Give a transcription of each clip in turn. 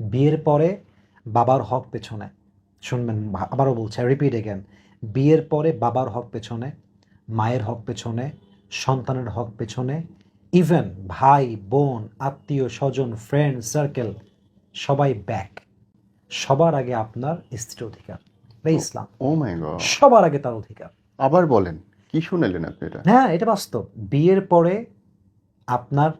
বিয়ের পরে বাবার হক পেছনে। শুনবেন আবারও বলছে রিপিট এগেন বিয়ের পরে বাবার হক পেছনে মায়ের হক পেছনে সন্তানের হক পেছনে ইভেন ভাই বোন আত্মীয় স্বজন ফ্রেন্ড সার্কেল সবাই ব্যাক সবার আগে আপনার স্ত্রীর অধিকার এটা ইসলাম। ও সবার আগে তার অধিকার। আবার বলেন কি শুনেলেন আপনি এটা? হ্যাঁ এটা বাস্তব। বিয়ের পরে আপনার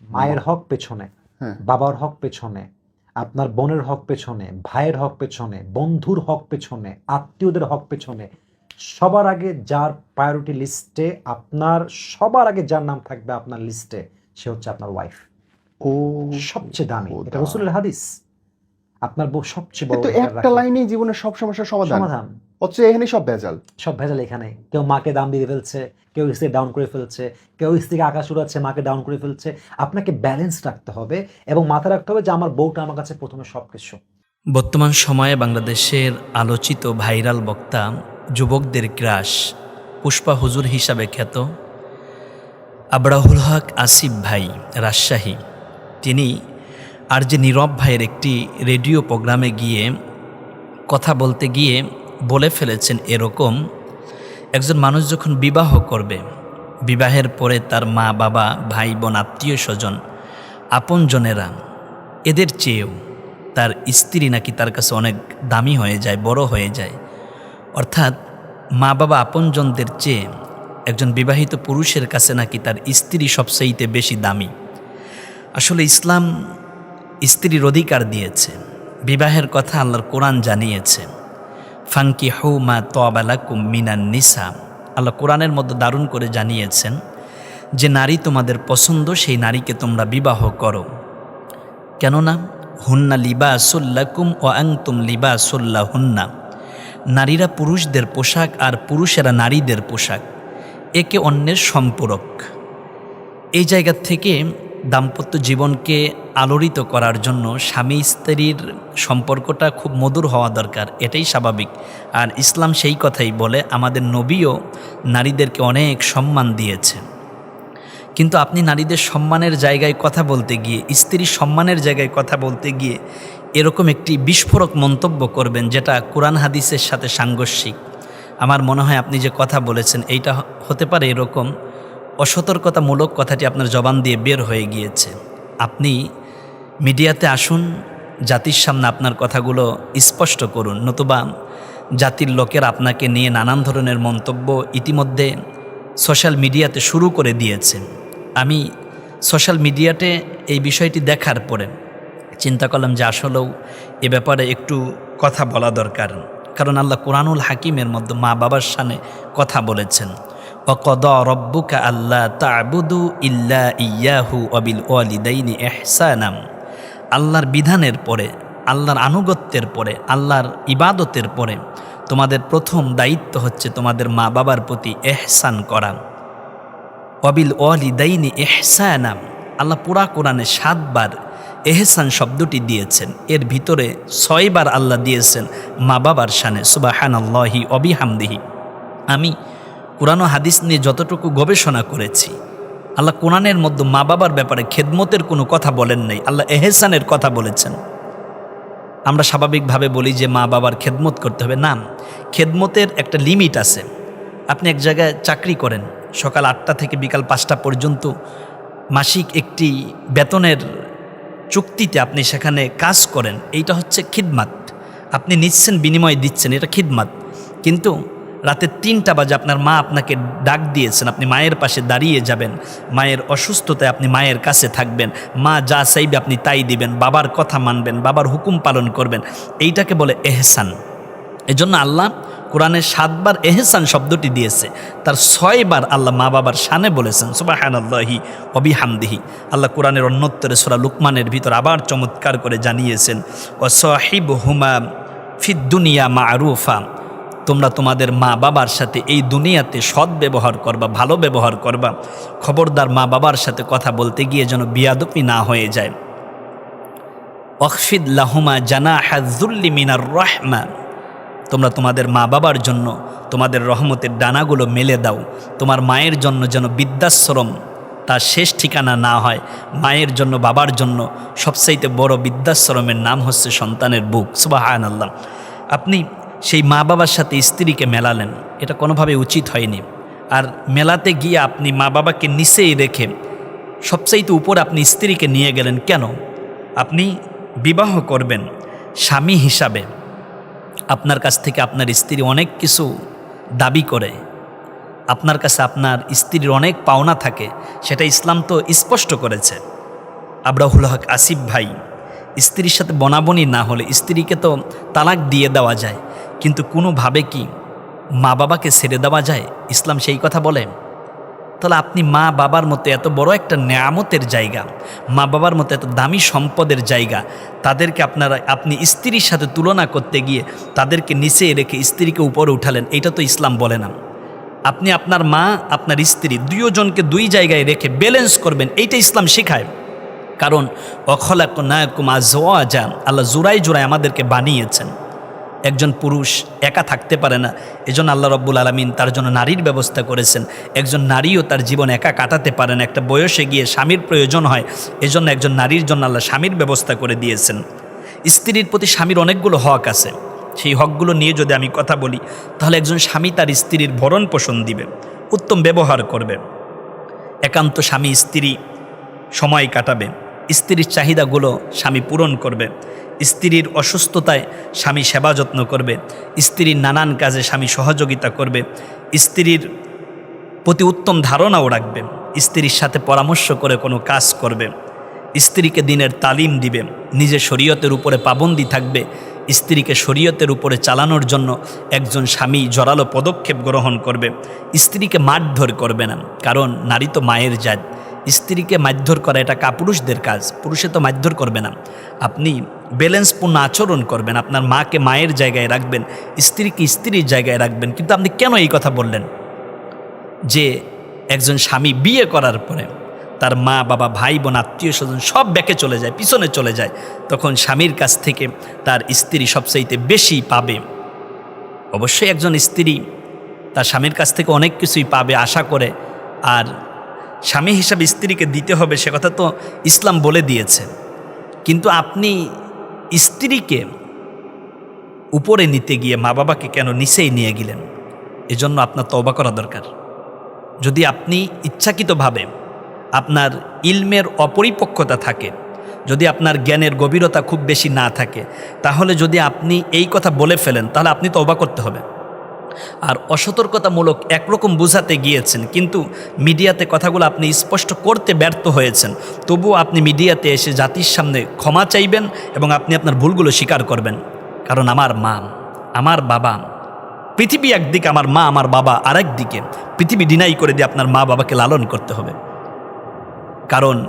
মায়ের হক পেছনে হ্যাঁ। বাবার হক পেছনে আপনার বোনের হক পেছনে ভাইয়ের হক পেছনে বন্ধুর হক পেছনে আত্মীয়দের হক পেছনে সবার আগে যার প্রায়োরিটি লিস্টে আপনার সবার আগে যার নাম থাকবে আপনার লিস্টে সে হচ্ছে আপনার ওয়াইফ ও সবচেয়ে দামি। এটা রসুলের হাদিস। আপনার বউ সবচেয়ে বড় একটা লাইনে লাইনেই জীবনের সব সমস্যার সমাধান। সমাধান। অথচ এখানে সব ভেজাল। সব ভেজাল এখানে। কেউ মাকে দাম দিয়ে ফেলছে কেউ স্ত্রী ডাউন করে ফেলছে কেউ স্ত্রীকে আকাশ উড়াচ্ছে মাকে ডাউন করে ফেলছে। আপনাকে ব্যালেন্স রাখতে হবে এবং মাথায় রাখতে হবে যে আমার বউটা আমার কাছে প্রথমে সব কিছু বর্তমান সময়ে বাংলাদেশের আলোচিত ভাইরাল বক্তা যুবকদের গ্রাস পুষ্পা হুজুর হিসাবে খ্যাত আবরাহুল হক আসিফ ভাই রাজশাহী। তিনি আর যে নীরব ভাইয়ের একটি রেডিও প্রোগ্রামে গিয়ে কথা বলতে গিয়ে বলে ফেলেছেন এরকম, একজন মানুষ যখন বিবাহ করবে, বিবাহের পরে তার মা, বাবা, ভাই, বোন, আত্মীয় স্বজন, আপনজনেরা, এদের চেয়েও তার স্ত্রী নাকি তার কাছে অনেক দামি হয়ে যায়, বড় হয়ে যায়। অর্থাৎ মা, বাবা, আপনজনদের চেয়ে একজন বিবাহিত পুরুষের কাছে নাকি তার স্ত্রী সবচেয়েতে বেশি দামি। আসলে ইসলাম স্ত্রীর অধিকার দিয়েছে। বিবাহের কথা আল্লাহর কোরআন জানিয়েছে। ফাঙ্কি হৌ মা তবালাকুম মিনান নিসা। আল্লাহ কোরআনের মধ্যে দারুণ করে জানিয়েছেন যে নারী তোমাদের পছন্দ, সেই নারীকে তোমরা বিবাহ করো। কেননা, হুন্না লিবা সুল্লাকুম ও আংতুম লিবা সুল্লা হুন্না নারীরা পুরুষদের পোশাক আর পুরুষেরা নারীদের পোশাক, একে অন্যের সম্পূরক। এই জায়গা থেকে দাম্পত্য জীবনকে আলোড়িত করার জন্য স্বামী স্ত্রীর সম্পর্কটা খুব মধুর হওয়া দরকার, এটাই স্বাভাবিক। আর ইসলাম সেই কথাই বলে, আমাদের নবীও নারীদেরকে অনেক সম্মান দিয়েছে। কিন্তু আপনি নারীদের সম্মানের জায়গায় কথা বলতে গিয়ে, স্ত্রীর সম্মানের জায়গায় কথা বলতে গিয়ে এরকম একটি বিস্ফোরক মন্তব্য করবেন যেটা কোরআন হাদিসের সাথে সাংঘর্ষিক। আমার মনে হয় আপনি যে কথা বলেছেন, এইটা হতে পারে এরকম অসতর্কতামূলক কথাটি আপনার জবান দিয়ে বের হয়ে গিয়েছে। আপনি মিডিয়াতে আসুন, জাতির সামনে আপনার কথাগুলো স্পষ্ট করুন, নতুবা জাতির লোকের আপনাকে নিয়ে নানান ধরনের মন্তব্য ইতিমধ্যে সোশ্যাল মিডিয়াতে শুরু করে দিয়েছে। আমি সোশ্যাল মিডিয়াতে এই বিষয়টি দেখার পরে চিন্তা করলাম যে আসলেও এ ব্যাপারে একটু কথা বলা দরকার। কারণ আল্লাহ কোরআনুল হাকিমের মধ্যে মা বাবার সামনে কথা বলেছেন। রব্বুকা আল্লাহ তাবুদু ইল্লা ইয়াহু অবিল ওয়ালিদাইনি এহসানাম আল্লাহর বিধানের পরে, আল্লাহর আনুগত্যের পরে, আল্লাহর ইবাদতের পরে তোমাদের প্রথম দায়িত্ব হচ্ছে তোমাদের মা বাবার প্রতি এহসান করা। অবিল ওয়ালিদাইনি এহসানাম আল্লাহ পুরা কোরআনে সাতবার এহসান শব্দটি দিয়েছেন। এর ভিতরে ছয়বার আল্লাহ দিয়েছেন মা বাবার শানে সুবাহান আল্লাহি অবিহামদিহি আমি কোরআন হাদিস নিয়ে যতটুকু গবেষণা করেছি, আল্লাহ কোরআনের মধ্যে মা বাবার ব্যাপারে খেদমতের কোনো কথা বলেন নাই, আল্লাহ এহেসানের কথা বলেছেন। আমরা স্বাভাবিকভাবে বলি যে মা বাবার খেদমত করতে হবে। না, খেদমতের একটা লিমিট আছে। আপনি এক জায়গায় চাকরি করেন, সকাল আটটা থেকে বিকাল পাঁচটা পর্যন্ত মাসিক একটি বেতনের চুক্তিতে আপনি সেখানে কাজ করেন, এইটা হচ্ছে খিদমাত। আপনি নিচ্ছেন, বিনিময় দিচ্ছেন, এটা খিদমাত। কিন্তু রাতে তিনটা বাজে আপনার মা আপনাকে ডাক দিয়েছেন, আপনি মায়ের পাশে দাঁড়িয়ে যাবেন, মায়ের অসুস্থতায় আপনি মায়ের কাছে থাকবেন, মা যা চাইবে আপনি তাই দিবেন, বাবার কথা মানবেন, বাবার হুকুম পালন করবেন, এইটাকে বলে এহসান। এজন্য আল্লাহ কোরআনে সাতবার এহসান শব্দটি দিয়েছে, তার ছয়বার আল্লাহ মা বাবার শানে বলেছেন সুবাহান আল্লাহি অবিহামদিহি আল্লাহ কোরআনের অন্যত্তরে সোরা লুকমানের ভিতর আবার চমৎকার করে জানিয়েছেন ও সাহিব হুমা ফিদ দুনিয়া মা আরুফা তোমরা তোমাদের মা বাবার সাথে এই দুনিয়াতে সৎ ব্যবহার করবা, ভালো ব্যবহার করবা। খবরদার মা বাবার সাথে কথা বলতে গিয়ে যেন বিয়াদপি না হয়ে যায়। অকফিদ লাহুমা জানা হাজুল্লি মিনার রহমান তোমরা তোমাদের মা বাবার জন্য তোমাদের রহমতের ডানাগুলো মেলে দাও। তোমার মায়ের জন্য যেন বৃদ্ধাশ্রম তার শেষ ঠিকানা না হয়। মায়ের জন্য, বাবার জন্য সবচাইতে বড় বৃদ্ধাশ্রমের নাম হচ্ছে সন্তানের বুক। সুবাহান আল্লাহ আপনি সেই মা বাবার সাথে স্ত্রীকে মেলালেন। এটা কোনোভাবে উচিত হয়নি। আর মেলাতে গিয়ে আপনি মা বাবাকে নিচেই রেখে সবচাইতে উপর আপনি স্ত্রীকে নিয়ে গেলেন কেন? আপনি বিবাহ করবেন স্বামী হিসাবে। আপনার কাছ থেকে আপনার স্ত্রী অনেক কিছু দাবি করে। আপনার কাছে আপনার স্ত্রীর অনেক পাওনা থাকে। সেটা ইসলাম তো স্পষ্ট করেছে। আব্রাহুল হক আসিফ ভাই, স্ত্রীর সাথে বনাবনি না হলে স্ত্রীকে তো তালাক দিয়ে দেওয়া যায়। কিন্তু কোনোভাবে কি মা বাবাকে ছেড়ে দেওয়া যায়? ইসলাম সেই কথা বলে তাহলে আপনি মা বাবার মতো এত বড় একটা নেয়ামতের জায়গা, মা বাবার মতো এত দামি সম্পদের জায়গা, তাদেরকে আপনারা, আপনি স্ত্রীর সাথে তুলনা করতে গিয়ে তাদেরকে নিচে রেখে স্ত্রীকে উপরে উঠালেন, এটা তো ইসলাম বলে না। আপনি আপনার মা, আপনার স্ত্রী দুজনকে দুই জায়গায় রেখে ব্যালেন্স করবেন, এইটা ইসলাম শেখায়। কারণ অখলাক নায়কুমা জোয়াজা আল্লাহ জোড়াই জোড়ায় আমাদেরকে বানিয়েছেন। একজন পুরুষ একা থাকতে পারে না। এজন্য আল্লাহ রব্বুল আলমিন তার জন্য নারীর ব্যবস্থা করেছেন। একজন নারীও তার জীবন একা কাটাতে পারে না। একটা বয়সে গিয়ে স্বামীর প্রয়োজন হয়। এজন্য একজন নারীর জন্য আল্লাহ স্বামীর ব্যবস্থা করে দিয়েছেন। স্ত্রীর প্রতি স্বামীর অনেকগুলো হক আছে। সেই হকগুলো নিয়ে যদি আমি কথা বলি, তাহলে একজন স্বামী তার স্ত্রীর ভরণ পোষণ দিবে, উত্তম ব্যবহার করবে। একান্ত স্বামী স্ত্রী সময় কাটাবে। স্ত্রীর চাহিদাগুলো স্বামী পূরণ করবে। স্ত্রীর অসুস্থতায় স্বামী সেবা যত্ন করবে, স্ত্রীর নানান কাজে স্বামী সহযোগিতা করবে, স্ত্রীর প্রতি উত্তম ধারণাও রাখবে, স্ত্রীর সাথে পরামর্শ করে কোনো কাজ করবে, স্ত্রীকে দিনের তালিম দিবে, নিজে শরীয়তের উপরে পাবন্দি থাকবে, স্ত্রীকে শরীয়তের উপরে চালানোর জন্য একজন স্বামী জোরালো পদক্ষেপ গ্রহণ করবে, স্ত্রীকে মারধর করবে না, কারণ নারী তো মায়ের জাত। স্ত্রীকে মারধর করা, এটা কাপুরুষদের কাজ, পুরুষে তো মারধর করবে না। আপনি ব্যালেন্সপূর্ণ আচরণ করবেন, আপনার মাকে মায়ের জায়গায় রাখবেন, স্ত্রীকে স্ত্রীর জায়গায় রাখবেন। কিন্তু আপনি কেন এই কথা বললেন? যে একজন স্বামী বিয়ে করার পরে তার মা, বাবা, ভাই, বোন, আত্মীয় স্বজন সব ব্যাকে চলে যায়, পিছনে চলে যায়, তখন স্বামীর কাছ থেকে তার স্ত্রী সবচাইতে বেশি পাবে। অবশ্যই একজন স্ত্রী তার স্বামীর কাছ থেকে অনেক কিছুই পাবে, আশা করে, আর স্বামী হিসাবে স্ত্রীকে দিতে হবে, সে কথা তো ইসলাম বলে দিয়েছে। কিন্তু আপনি স্ত্রীকে উপরে নিতে গিয়ে মা বাবাকে কেন নিচেই নিয়ে গেলেন? এজন্য আপনার তওবা করা দরকার। যদি আপনি ইচ্ছাকৃতভাবে আপনার ইলমের অপরিপক্কতা থাকে, যদি আপনার জ্ঞানের গভীরতা খুব বেশি না থাকে, তাহলে যদি আপনি এই কথা বলে ফেলেন, তাহলে আপনি তওবা করতে হবে। আর অসতর্কতামূলক একরকম বোঝাতে গিয়েছেন। কিন্তু মিডিয়াতে কথাগুলো আপনি স্পষ্ট করতে ব্যর্থ হয়েছেন। তবুও আপনি মিডিয়াতে এসে জাতির সামনে ক্ষমা চাইবেন এবং আপনি আপনার ভুলগুলো স্বীকার করবেন। কারণ আমার মা, আমার বাবা, পৃথিবী একদিকে আমার মা, আমার বাবা আরেক দিকে। পৃথিবী ডিনাই করে দিয়ে আপনার মা বাবাকে লালন করতে হবে। কারণ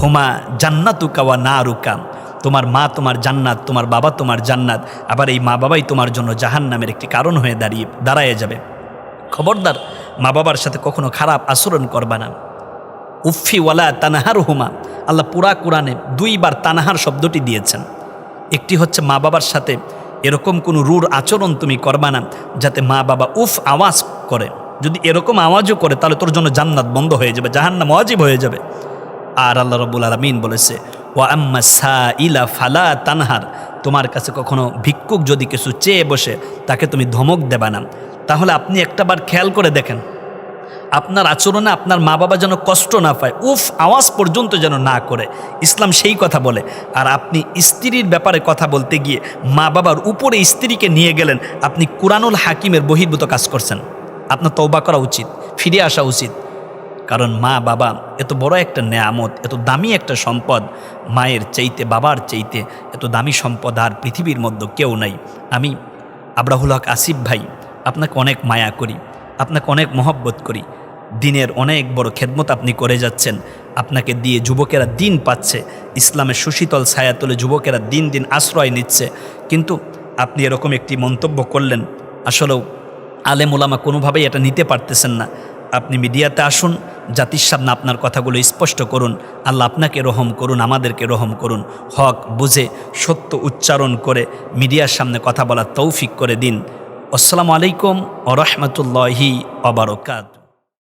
হোমা জান্নাতু কাওয়া না রুকা তোমার মা তোমার জান্নাত, তোমার বাবা তোমার জান্নাত, আবার এই মা বাবাই তোমার জন্য জাহান নামের একটি কারণ হয়ে দাঁড়িয়ে, দাঁড়ায় যাবে। খবরদার, মা বাবার সাথে কখনো খারাপ আচরণ করবা না। উফি ওয়ালা তানাহার হুমা। আল্লাহ পুরা কোরআনে দুইবার তানাহার শব্দটি দিয়েছেন। একটি হচ্ছে মা বাবার সাথে এরকম কোনো রুর আচরণ তুমি করবা না, যাতে মা বাবা উফ আওয়াজ করে। যদি এরকম আওয়াজও করে, তাহলে তোর জন্য জান্নাত বন্ধ হয়ে যাবে, জাহান্নাম ওয়াজিব হয়ে যাবে। আর আল্লাহ রবুল আলমিন বলেছে ও আম্মা সা ইলা ফালা তানহার। তোমার কাছে কখনো ভিক্ষুক যদি কিছু চেয়ে বসে, তাকে তুমি ধমক দেবা না। তাহলে আপনি একটাবার খেয়াল করে দেখেন। আপনার আচরণে আপনার মা বাবা যেন কষ্ট না পায়, উফ, আওয়াজ পর্যন্ত যেন না করে। ইসলাম সেই কথা বলে। আর আপনি স্ত্রীর ব্যাপারে কথা বলতে গিয়ে মা বাবার উপরে স্ত্রীকে নিয়ে গেলেন, আপনি কুরানুল হাকিমের বহির্ভূত কাজ করছেন। আপনার তৌবা করা উচিত, ফিরে আসা উচিত। কারণ মা বাবা এত বড় একটা নেয়ামত, এত দামি একটা সম্পদ, মায়ের চাইতে, বাবার চাইতে এত দামি সম্পদ আর পৃথিবীর মধ্যে কেউ নাই। আমি আব্রাহুল হক আসিফ ভাই, আপনাকে অনেক মায়া করি, আপনাকে অনেক মহব্বত করি। দিনের অনেক বড় খেদমত আপনি করে যাচ্ছেন। আপনাকে দিয়ে যুবকেরা দিন পাচ্ছে, ইসলামের সুশীতল ছায়া তুলে যুবকেরা দিন দিন আশ্রয় নিচ্ছে। কিন্তু আপনি এরকম একটি মন্তব্য করলেন, আসলেও আলেম ওলামা কোনোভাবেই এটা নিতে পারতেছেন না। আপনি মিডিয়াতে আসুন জাতির সামনে আপনার কথাগুলো স্পষ্ট করুন। আল্লাহ আপনাকে রহম করুন, আমাদেরকে রহম করুন। হক বুঝে, সত্য উচ্চারণ করে, মিডিয়ার সামনে কথা বলার তৌফিক করে দিন। আসসালামু আলাইকুম ও রহমতুল্লাহি অবরকাত